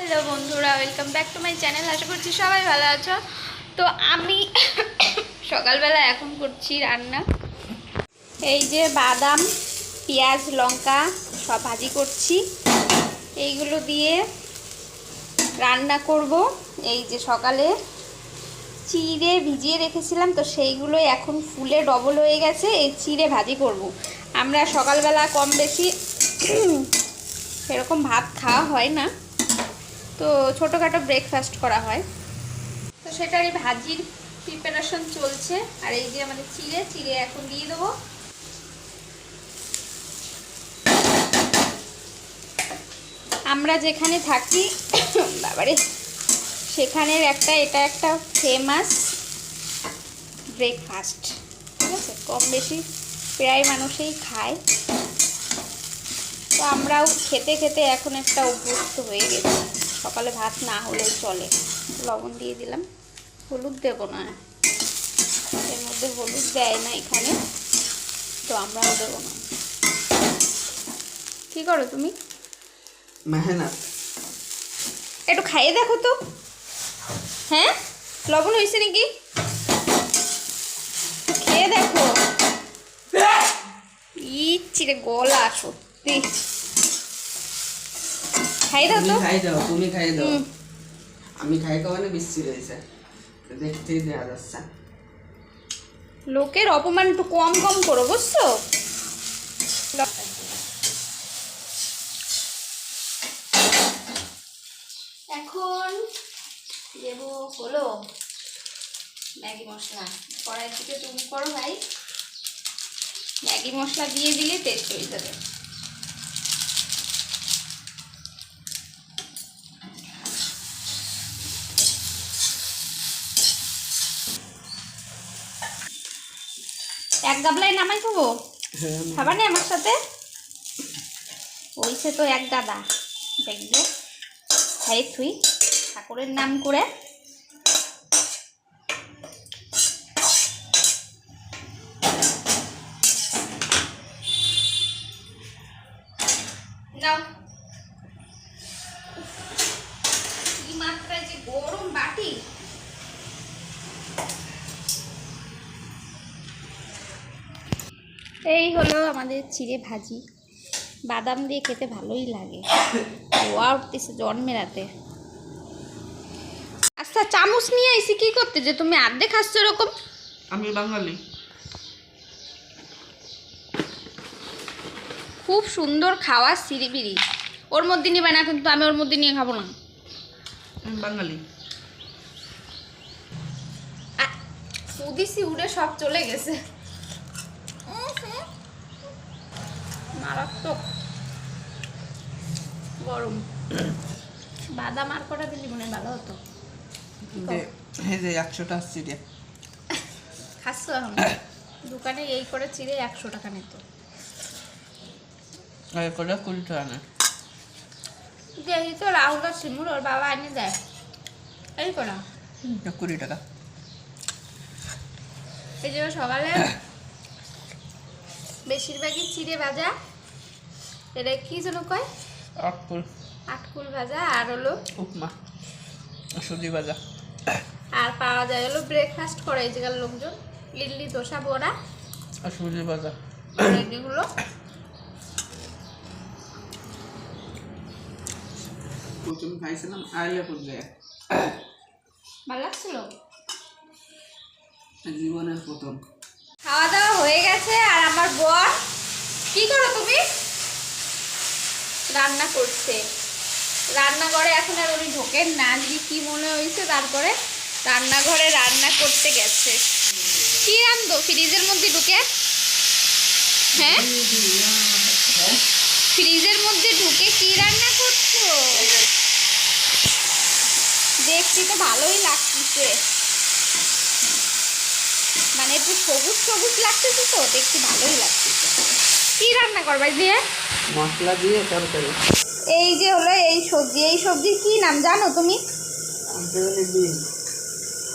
Hello বন্ধুরা welcome back to my channel আশা করছি সবাই ভালো আছো। তো আমি সকালবেলা এখন করছি রান্না। এই যে বাদাম, পেঁয়াজ, লঙ্কা সব ভাজি করছি। এইগুলো দিয়ে রান্না করব। এই যে সকালে চিড়ে ভিজিয়ে রেখেছিলাম, তো সেইগুলোই এখন ফুলে ডবল হয়ে গেছে, এই চিড়ে ভাজি করব। আমরা সকালবেলা কম বেশি সেরকম ভাত খাওয়া হয় না। তো ছোটোখাটো ব্রেকফাস্ট করা হয়। তো সেটার সেটারই ভাজির প্রিপারেশন চলছে। আর এই যে আমাদের চিড়ে চিড়ে এখন দিয়ে দেবো। আমরা যেখানে থাকি, বাবারে, সেখানের একটা, এটা একটা ফেমাস ব্রেকফাস্ট ঠিক আছে? কম বেশি প্রায় মানুষেই খায়। তো আমরাও খেতে খেতে এখন একটা অভ্যস্ত হয়ে গেছি। সকালে ভাত না হলেও চলে। লবণ দিয়ে দিলাম। হলুদ দেবো না। এর মধ্যে হলুদ দেয় না এখানে তো আমরাও দেবো না। কী করো তুমি? মেহনত। একটু খাইয়ে দেখো তো। হ্যাঁ? লবণ হয়েছে নাকি? খেয়ে দেখো। ইচ্ছি গলা সত্যি। খাই দাও তুমি তো খাই দাও তুমি খাই দাও। আমি খাই খাওয়ানে বিশ্রী রয়েছে। দেখতেই দেওয়া যাচ্ছে। লোকের অপমান একটু কম কম করো বুঝছ? এখন দেবো হলো ম্যাগি মশলা। কড়াই থেকে তুমি করো ভাই। ম্যাগি মশলা দিয়ে দিলে টেস্ট হয়ে যাবে। এক গাবলায় নামাই খাব খাবার নেই আমার সাথে? ওইসে তো এক গাদা। দেখবে হ্যাঁ তুই, ঠাকুরের নাম করে। নাও কি মাত্রায় যে গরম বাটি এই হলো আমাদের চিড়ে ভাজি। বাদাম দিয়ে খেতে ভালোই লাগে। ওয়া উঠতেছে জন্মেরাতে আচ্ছা চামচ নিয়ে এসে কি করতে? যে তুমি আর্ধেক খাচ্ছ এরকম। আমি বাঙালি। খুব সুন্দর খাওয়া সিরিবিরি ওর মধ্যে নিবে না কিন্তু আমি ওর মধ্যে নিয়ে খাব না। আমি বাঙালি। উদিসি উড়ে সব চলে গেছে। মারাত্মক। গরম। বাদাম আর কটা দিলি মনে ভালো হতো। এই যে আসছি রে খাচ্ছ এখন? দোকানে এই করে চিড়ে একশো টাকা নিত করে কুড়ি টাকা না দেখি তো রাহুল আর শিমুর ওর বাবা এনে দেয়। এই করা কুড়ি টাকা এই যে সকালে বেশিরভাগই চিড়ে ভাজা। এটা কি যেন কয়? আটকুল আটকুল ভাজা আর হলো? উপমা সুজি ভাজা। আর পাওয়া যায় হলো ব্রেকফাস্ট করে এই জায়গার লোকজন ইডলি দোসা বড়া। আর সুজি ভাজা। আর এগুলো প্রথম খাইছিলাম আইলে করবে ভালো লাগছিল? জীবনের প্রথম। খাওয়া দাওয়া হয়ে গেছে আর আমার বর কি করো তুমি? রান্না করছে। রান্নাঘরে এখন আর উনি ঢোকেন না। যদি কি মনে হয়েছে? তারপরে রান্নাঘরে রান্না করতে গেছে। কি রান্ধো? ফ্রিজের মধ্যে ঢুকে? হ্যাঁ? ফ্রিজের মধ্যে ঢুকে কি রান্না করছ? দেখছি তো ভালোই লাগতেছে। মানে একটু সবুজ সবুজ লাগতেছে তো? দেখতে ভালোই লাগতেছে। কি রান্না করবাই দিয়ে মশলা দিয়ে তরকারি। এই যে হলো এই সবজি এই সবজির কি নাম জানো তুমি?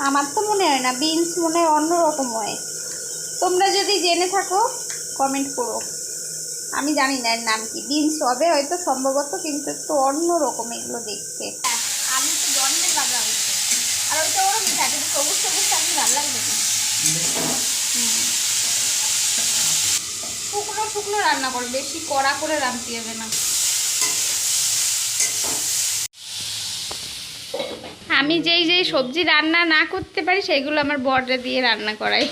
আমার তো মনে হয় না বিনস মনে হয় অন্যরকম হয়। তোমরা যদি জেনে থাকো কমেন্ট করো। আমি জানি না এর নাম কি। বিনস হবে হয়তো সম্ভবত কিন্তু একটু অন্য রকম এগুলো দেখতে আমি তো জন্মের বাজা হচ্ছে আর ওইটা ওরকম থাকে সবুজ সবুজ থাকলে ভালো লাগবে না শুকনো শুকনো রান্না করে বেশি কড়া করে রাঁধতে হবে না। আমি যেই যেই সবজি রান্না না করতে পারি সেগুলো আমার বড়রা দিয়ে রান্না করাই।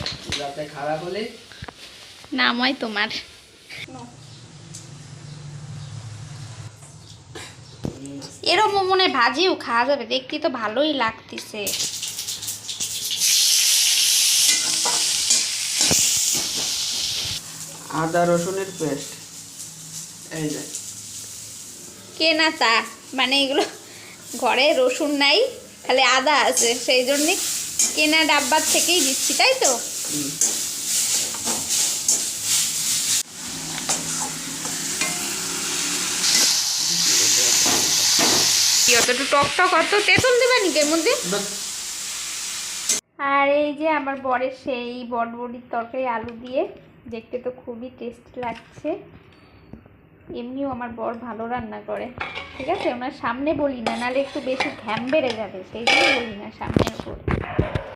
খারাপ হলে? নাম হয় তোমার। এরম মনে হয় ভাজিও খাওয়া যাবে দেখতে তো ভালোই লাগতেছে। আদা রসুনের পেস্ট। এই যে। কেনা চা মানে এগুলো ঘরে রসুন নাই খালি আদা আছে সেই জন্যে কেনা ডাব্বার থেকেই দিচ্ছি তাই তো? কি অতটু টক টক অত তেঁতুল দেবা নাকি এর মধ্যে? বাস, আর এই যে আমার বরের সেই বটবড়ির তরকারি আলু দিয়ে দেখতে তো খুবই টেস্ট লাগছে। এমনিও আমার বর ভালো রান্না করে। ঠিক আছে? ওনার সামনে বলি না, নাহলে একটু বেশি ঘ্যাম বেড়ে যাবে, সেই জন্য বলি না সামনে উপর।